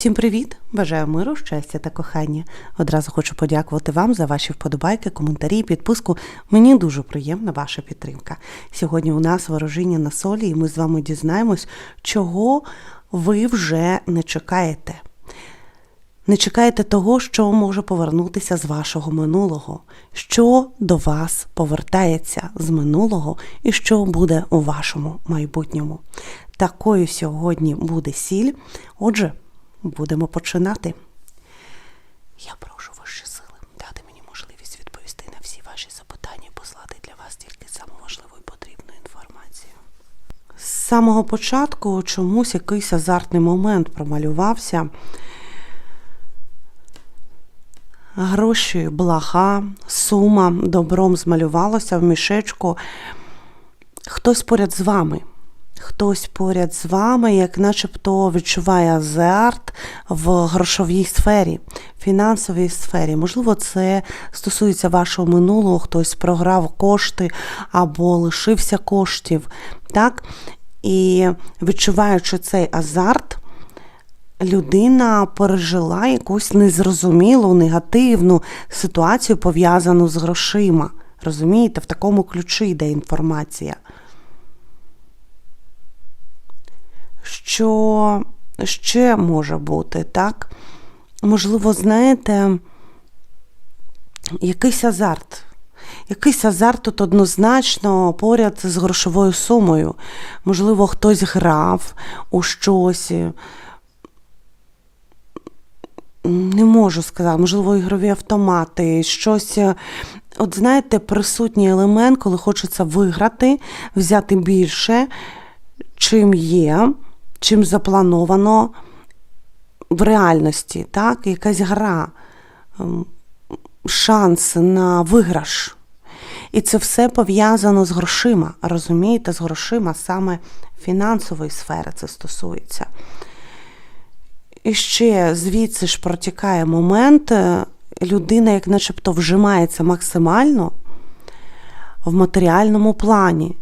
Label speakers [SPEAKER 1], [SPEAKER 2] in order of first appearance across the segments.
[SPEAKER 1] Всім привіт! Бажаю миру, щастя та кохання. Одразу хочу подякувати вам за ваші вподобайки, коментарі, підписку. Мені дуже приємна ваша підтримка. Сьогодні у нас ворожіння на солі, і ми з вами дізнаємось, чого ви вже не чекаєте. Не чекаєте того, що може повернутися з вашого минулого, що до вас повертається з минулого і що буде у вашому майбутньому. Такою сьогодні буде сіль. Отже, будемо починати. Я прошу ваші сили дати мені можливість відповісти на всі ваші запитання і послати для вас тільки саму важливу і потрібну інформацію. З самого початку чомусь якийсь азартний момент промалювався. Гроші, блага, сума добром змалювалося в мішечку. Хтось поряд з вами. Хтось поряд з вами, як начебто відчуває азарт в грошовій сфері, фінансовій сфері. Можливо, це стосується вашого минулого, хтось програв кошти або лишився коштів. Так? І відчуваючи цей азарт, людина пережила якусь незрозумілу, негативну ситуацію, пов'язану з грошима. Розумієте, в такому ключі йде інформація. Що ще може бути, так? Можливо, знаєте, якийсь азарт. Якийсь азарт тут однозначно поряд з грошовою сумою. Можливо, хтось грав у щось. Не можу сказати, можливо, ігрові автомати, щось. От знаєте, присутній елемент, коли хочеться виграти, взяти більше, чим є, чим заплановано в реальності, так? якась гра, ем, шанс на виграш. І це все пов'язано з грошима. Розумієте, з грошима саме фінансової сфери це стосується. І ще звідси ж протікає момент, е, людина, як начебто, вжимається максимально в матеріальному плані.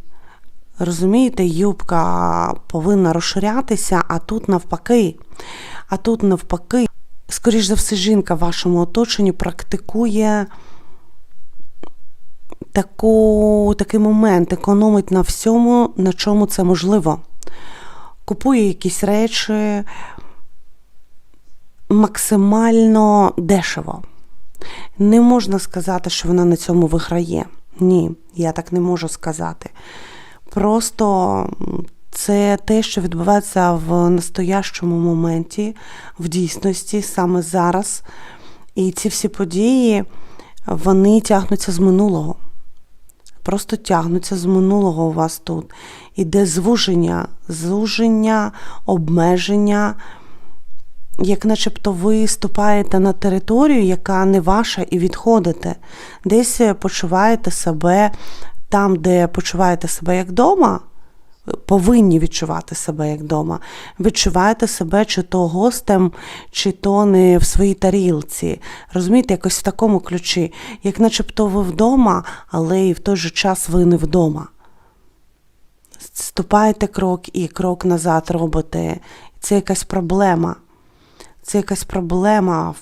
[SPEAKER 1] Розумієте, юбка повинна розширятися, а тут навпаки. А тут навпаки, скоріш за все, жінка в вашому оточенні практикує таку, такий момент, економить на всьому, на чому це можливо. Купує якісь речі максимально дешево. Не можна сказати, що вона на цьому виграє. Ні, я так не можу сказати. Просто це те, що відбувається в настоящому моменті, в дійсності, саме зараз. І ці всі події, вони тягнуться з минулого. Просто тягнуться з минулого у вас тут. Іде звуження, звуження, обмеження як начебто ви ступаєте на територію, яка не ваша, і відходите. Десь почуваєте себе там, де почуваєте себе як вдома, повинні відчувати себе як вдома. Відчуваєте себе чи то гостем, чи то не в своїй тарілці. Розумієте, якось в такому ключі, як начебто ви вдома, але і в той же час ви не вдома. Ступаєте крок і крок назад робите. Це якась проблема це якась проблема.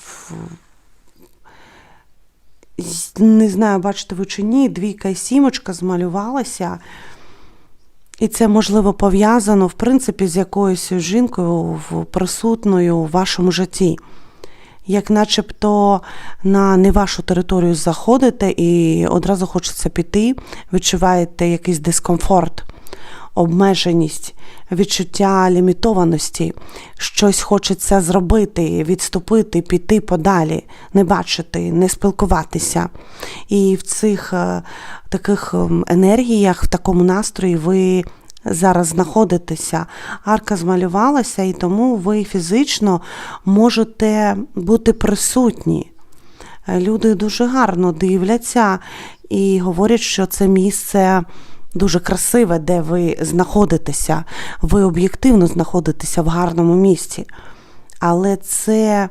[SPEAKER 1] Не знаю, бачите ви чи ні, двійка і сімочка змалювалася. І це, можливо, пов'язано, в принципі, з якоюсь жінкою присутньою у вашому житті. Як начебто на не вашу територію заходите і одразу хочеться піти, відчуваєте якийсь дискомфорт, обмеженість відчуття лімітованості, щось хочеться зробити, відступити, піти подалі, не бачити, не спілкуватися. І в цих е, таких ем, енергіях, в такому настрої ви. Зараз знаходитеся, арка змалювалася, і тому ви фізично можете бути присутні. Люди дуже гарно дивляться і говорять, що це місце дуже красиве, де ви знаходитеся, ви об'єктивно знаходитеся в гарному місці. Але це,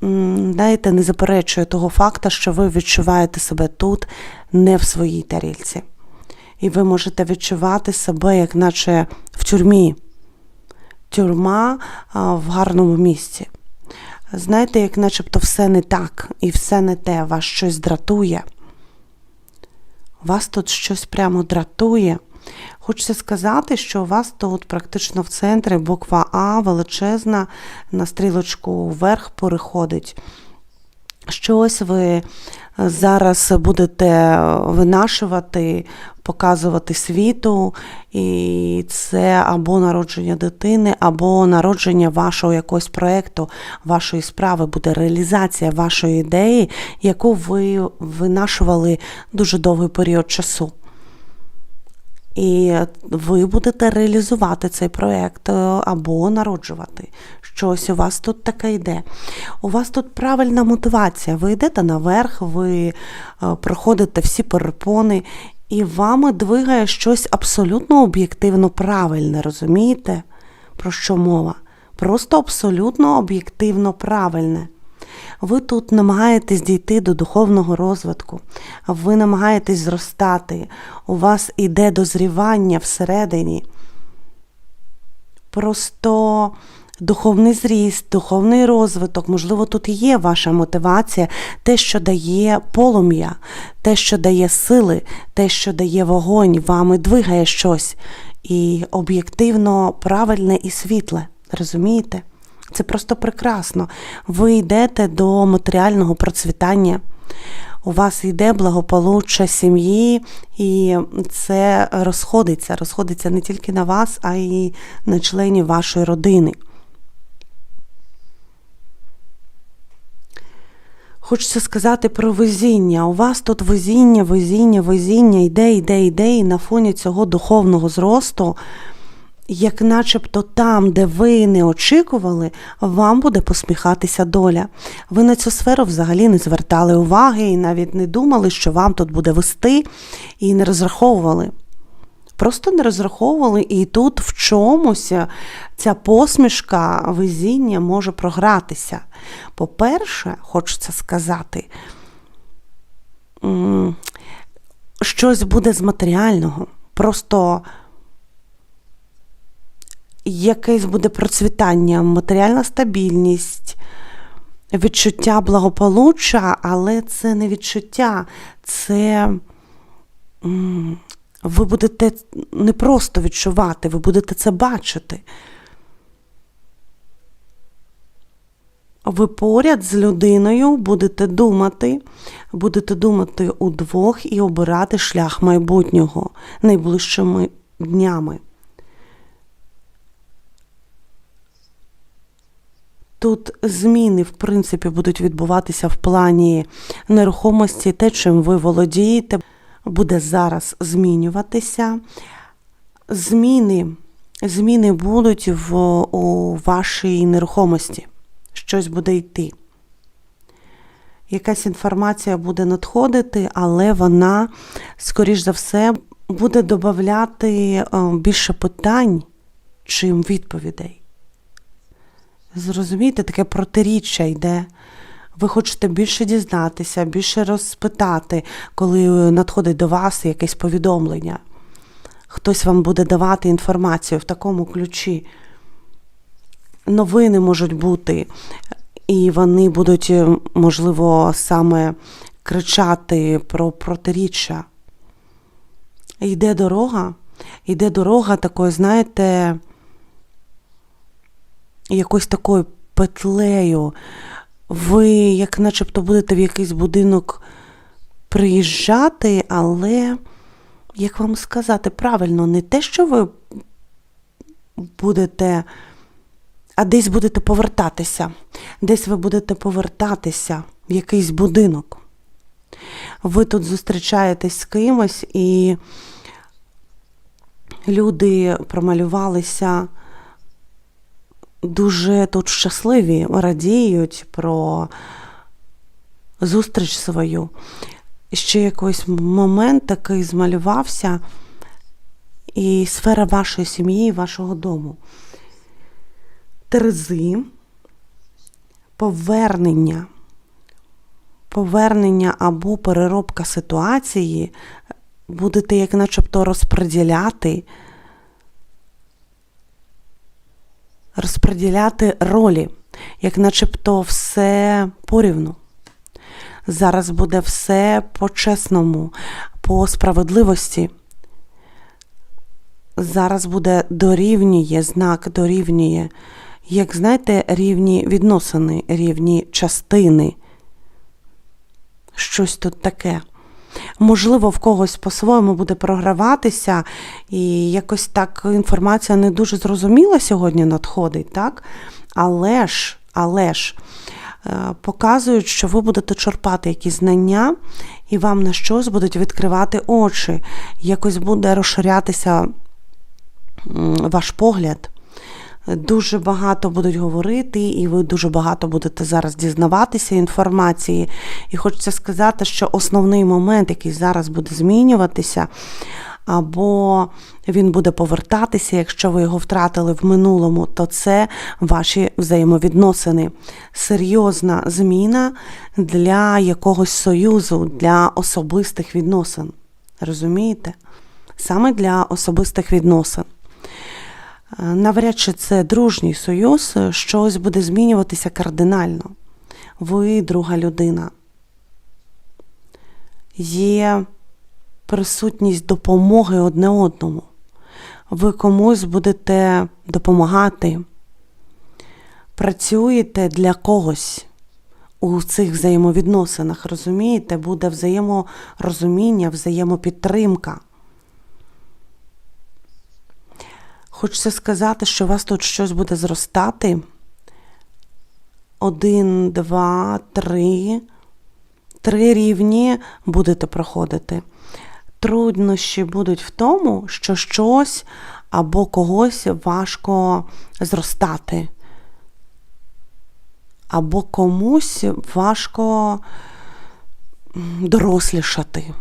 [SPEAKER 1] знаєте, не заперечує того факту, що ви відчуваєте себе тут, не в своїй тарілці. І ви можете відчувати себе, як наче в тюрмі. тюрма в гарному місці. Знаєте, як начебто все не так і все не те, вас щось дратує. Вас тут щось прямо дратує. Хочеться сказати, що у вас тут практично в центрі буква А величезна на стрілочку вверх переходить. Щось ви зараз будете винашувати, показувати світу, і це або народження дитини, або народження вашого якогось проєкту, вашої справи, буде реалізація вашої ідеї, яку ви винашували дуже довгий період часу. І ви будете реалізувати цей проєкт е, або народжувати. Щось у вас тут таке йде. У вас тут правильна мотивація. Ви йдете наверх, ви е, проходите всі перепони, і вами двигає щось абсолютно об'єктивно правильне, розумієте? Про що мова? Просто абсолютно об'єктивно правильне. Ви тут намагаєтесь дійти до духовного розвитку, ви намагаєтесь зростати, у вас іде дозрівання всередині. Просто духовний зріст, духовний розвиток, можливо, тут і є ваша мотивація, те, що дає полум'я, те, що дає сили, те, що дає вогонь, вами двигає щось і об'єктивно правильне і світле. Розумієте? Це просто прекрасно. Ви йдете до матеріального процвітання. У вас йде благополуччя сім'ї, і це розходиться. Розходиться не тільки на вас, а й на членів вашої родини. Хочеться сказати про везіння. У вас тут везіння, везіння, везіння йде, йде, йде, і на фоні цього духовного зросту як начебто там, де ви не очікували, вам буде посміхатися доля. Ви на цю сферу взагалі не звертали уваги і навіть не думали, що вам тут буде вести, і не розраховували. Просто не розраховували, і тут в чомусь ця посмішка везіння може програтися. По-перше, хочеться сказати, щось буде з матеріального. Просто якесь буде процвітання, матеріальна стабільність, відчуття благополуччя, але це не відчуття, це ви будете не просто відчувати, ви будете це бачити. Ви поряд з людиною будете думати, будете думати удвох і обирати шлях майбутнього найближчими днями. Тут зміни, в принципі, будуть відбуватися в плані нерухомості, те, чим ви володієте, буде зараз змінюватися. Зміни зміни будуть в, у вашій нерухомості. Щось буде йти. Якась інформація буде надходити, але вона, скоріш за все, буде додати більше питань, чим відповідей. Зрозумієте, таке протиріччя йде. Ви хочете більше дізнатися, більше розпитати, коли надходить до вас якесь повідомлення. Хтось вам буде давати інформацію в такому ключі. Новини можуть бути, і вони будуть, можливо, саме кричати про протиріччя. Йде дорога, йде дорога такої, знаєте, якось такою петлею. Ви, як начебто, будете в якийсь будинок приїжджати, але, як вам сказати, правильно, не те, що ви будете, а десь будете повертатися. Десь ви будете повертатися в якийсь будинок. Ви тут зустрічаєтесь з кимось, і люди промалювалися дуже тут щасливі, радіють про зустріч свою. Ще якийсь момент такий змалювався, і сфера вашої сім'ї, вашого дому. Терези, повернення, повернення або переробка ситуації, будете як начебто розподіляти розподіляти ролі, як начебто все порівну. Зараз буде все по-чесному, по справедливості. Зараз буде дорівнює, знак дорівнює. Як знаєте, рівні відносини, рівні частини. Щось тут таке. Можливо, в когось по-своєму буде програватися, і якось так інформація не дуже зрозуміла сьогодні надходить, так? Але ж, але ж е, показують, що ви будете черпати якісь знання, і вам на щось будуть відкривати очі. Якось буде розширятися ваш погляд. Дуже багато будуть говорити, і ви дуже багато будете зараз дізнаватися інформації. І хочеться сказати, що основний момент, який зараз буде змінюватися, або він буде повертатися, якщо ви його втратили в минулому, то це ваші взаємовідносини. Серйозна зміна для якогось союзу, для особистих відносин. Розумієте? Саме для особистих відносин. Е, Навряд чи це дружній союз, е, щось буде змінюватися кардинально. Ви друга людина. Є присутність допомоги одне одному. Ви комусь будете допомагати, працюєте для когось у цих взаємовідносинах. Розумієте, буде взаєморозуміння, взаємопідтримка. Хочеться сказати, що у вас тут щось буде зростати. Один, два, три. Три рівні будете проходити. Труднощі будуть в тому, що щось або когось важко зростати, або комусь важко дорослішати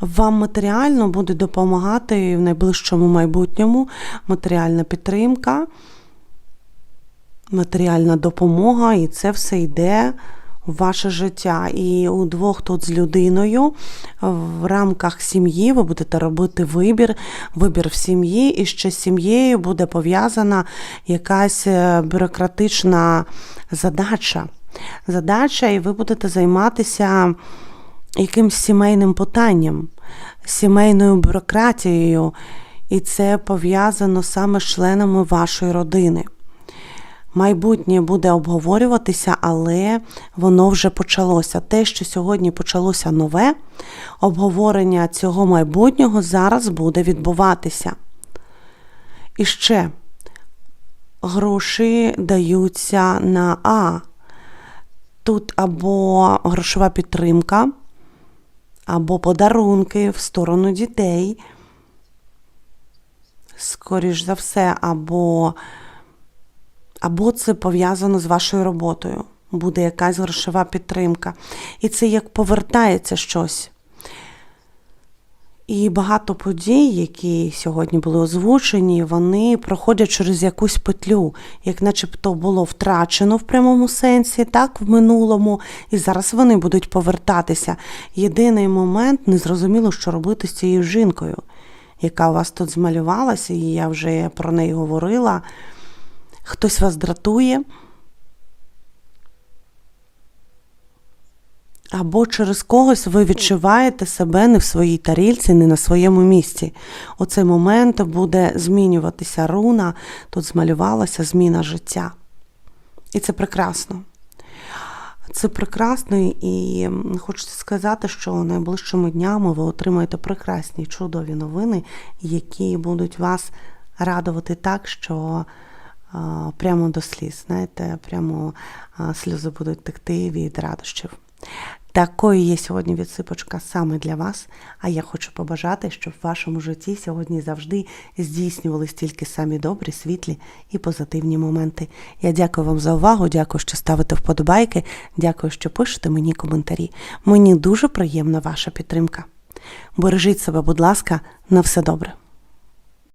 [SPEAKER 1] вам матеріально буде допомагати в найближчому майбутньому матеріальна підтримка, матеріальна допомога, і це все йде в ваше життя. І у двох тут з людиною в рамках сім'ї ви будете робити вибір, вибір в сім'ї, і ще з сім'єю буде пов'язана якась е, бюрократична задача. Задача, і ви будете займатися якимсь сімейним питанням, сімейною бюрократією, і це пов'язано саме з членами вашої родини. Майбутнє буде обговорюватися, але воно вже почалося. Те, що сьогодні почалося нове, обговорення цього майбутнього зараз буде відбуватися. І ще гроші даються на А. Тут або грошова підтримка, або подарунки в сторону дітей, скоріш за все, або, або це пов'язано з вашою роботою. Буде якась грошова підтримка. І це як повертається щось. І багато подій, які сьогодні були озвучені, вони проходять через якусь петлю, як начебто було втрачено в прямому сенсі, так, в минулому, і зараз вони будуть повертатися. Єдиний момент незрозуміло, що робити з цією жінкою, яка у вас тут змалювалася, і я вже про неї говорила. Хтось вас дратує. Або через когось ви відчуваєте себе не в своїй тарільці, не на своєму місці. Оцей момент буде змінюватися руна, тут змалювалася зміна життя. І це прекрасно. Це прекрасно, і хочеться сказати, що найближчими днями ви отримаєте прекрасні чудові новини, які будуть вас радувати так, що прямо до сліз, знаєте, прямо сльози будуть текти від радощів. Такою є сьогодні відсипочка саме для вас. А я хочу побажати, щоб в вашому житті сьогодні завжди здійснювались тільки самі добрі, світлі і позитивні моменти. Я дякую вам за увагу, дякую, що ставите вподобайки, дякую, що пишете мені коментарі. Мені дуже приємна ваша підтримка. Бережіть себе, будь ласка, на все добре.